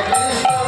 Hare Krishna